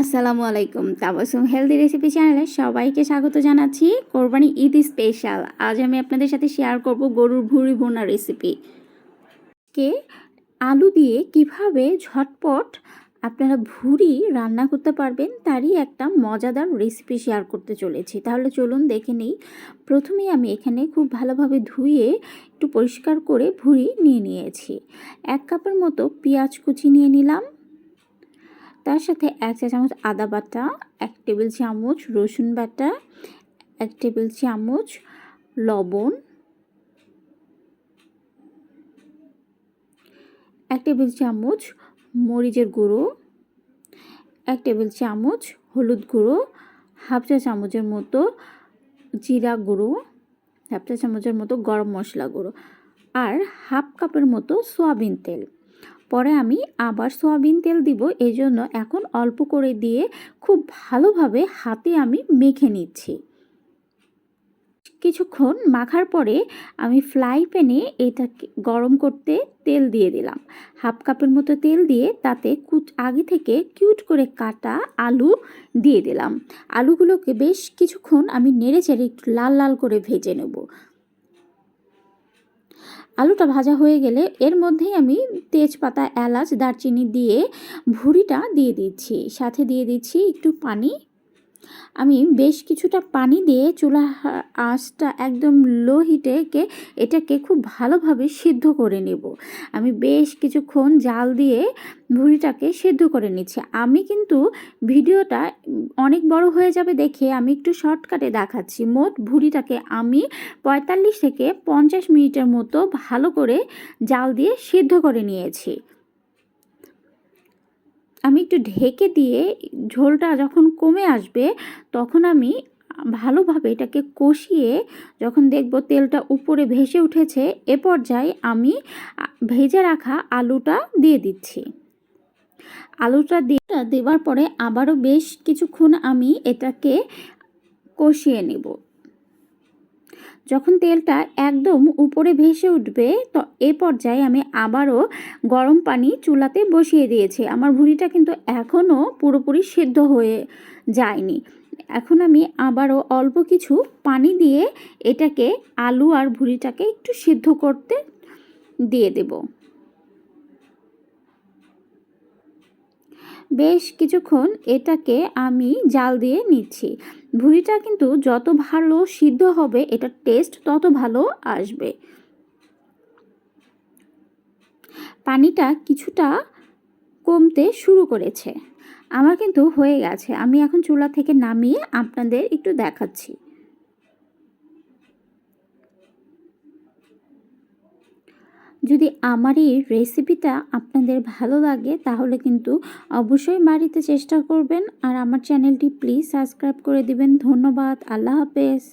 আসসালামু আলাইকুম। Tabassum healthy recipe চ্যানেলে সবাইকে স্বাগত জানাচ্ছি। কোরবানি ঈদ স্পেশাল আজ আমি আপনাদের সাথে শেয়ার করব গরুর ভুঁড়ি ভুনা রেসিপি কে আলু দিয়ে কীভাবে ঝটপট আপনারা ভুঁড়ি রান্না করতে পারবেন, তারই একটা মজাদার রেসিপি শেয়ার করতে চলেছি। তাহলে চলুন দেখে নিই। প্রথমেই আমি এখানে খুব ভালোভাবে ধুয়ে একটু পরিষ্কার করে ভুঁড়ি নিয়ে নিয়েছি। এক কাপের মতো পেঁয়াজ কুচি নিয়ে নিলাম। তার সাথে এক চা চামচ আদা বাটা, এক টেবিল চামচ রসুন বাটা, এক টেবিল চামচ লবণ, এক টেবিল চামচ মরিচের গুঁড়ো, এক টেবিল চামচ হলুদ গুঁড়ো, হাফ চা চামচের মতো জিরা গুঁড়ো, হাফ চা চামচের মতো গরম মশলা গুঁড়ো, আর হাফ কাপের মতো সয়াবিন তেল। পরে আমি আবার সয়াবিন তেল দিব এই জন্য এখন অল্প করে দিয়ে খুব ভালোভাবে হাতে আমি মেখে নিচ্ছি। কিছুক্ষণ মাখার পরে আমি ফ্লাই প্যানে এটাকে গরম করতে তেল দিয়ে দিলাম। হাফ কাপের মতো তেল দিয়ে তাতে কুচ, আগে থেকে কিউট করে কাটা আলু দিয়ে দিলাম। আলুগুলোকে বেশ কিছুক্ষণ আমি নেড়ে চেড়ে একটু লাল লাল করে ভেজে নেব। আলুটা ভাজা হয়ে গেলে এর মধ্যেই আমি তেজপাতা, এলাচ, দারচিনি দিয়ে ভুড়িটা দিয়ে দিচ্ছি। সাথে দিয়ে দিচ্ছি একটু পানি। আমি বেশ কিছুটা পানি দিয়ে চুলা আঁচটা একদম লো হিটেকে এটাকে খুব ভালোভাবে সিদ্ধ করে নেব। আমি বেশ কিছুক্ষণ জাল দিয়ে ভুড়িটাকে সিদ্ধ করে নিচ্ছি। আমি কিন্তু ভিডিওটা অনেক বড় হয়ে যাবে দেখে আমি একটু শর্টকাটে দেখাচ্ছি। মোট ভুড়িটাকে আমি পঁয়তাল্লিশ থেকে পঞ্চাশ মিনিটের মতো ভালো করে জাল দিয়ে সিদ্ধ করে নিয়েছি। আমি একটু ঢেকে দিয়ে ঝোলটা যখন কমে আসবে, তখন আমি ভালোভাবে এটাকে কষিয়ে যখন দেখব তেলটা উপরে ভেসে উঠেছে, এ পর্যায়ে আমি ভেজে রাখা আলুটা দিয়ে দিচ্ছি। আলুটা দেওয়ার পরে আবারও বেশ কিছুক্ষণ আমি এটাকে কষিয়ে নেব। যখন তেলটা একদম উপরে ভেসে উঠবে, তো এ পর্যায়ে আমি আবারও গরম পানি চুলাতে বসিয়ে দিয়েছি। আমার ভুড়িটা কিন্তু এখনও পুরোপুরি সিদ্ধ হয়ে যায়নি। এখন আমি আবারও অল্প কিছু পানি দিয়ে এটাকে আলু আর ভুড়িটাকে একটু সিদ্ধ করতে দিয়ে দেবো। বেশ কিছুক্ষণ এটাকে আমি জাল দিয়ে নিচ্ছি। ভুঁড়িটা কিন্তু যত ভালো সিদ্ধ হবে, এটার টেস্ট তত ভালো আসবে। পানিটা কিছুটা কমতে শুরু করেছে। আমার কিন্তু হয়ে গেছে। আমি এখন চুলা থেকে নামিয়ে আপনাদের একটু দেখাচ্ছি। যদি আমার এই রেসিপিটা আপনাদের ভালো লাগে, তাহলে কিন্তু অবশ্যই বাড়িতে চেষ্টা করবেন। আর আমার চ্যানেলটি প্লিজ সাবস্ক্রাইব করে দিবেন। ধন্যবাদ। আল্লাহ হাফেজ।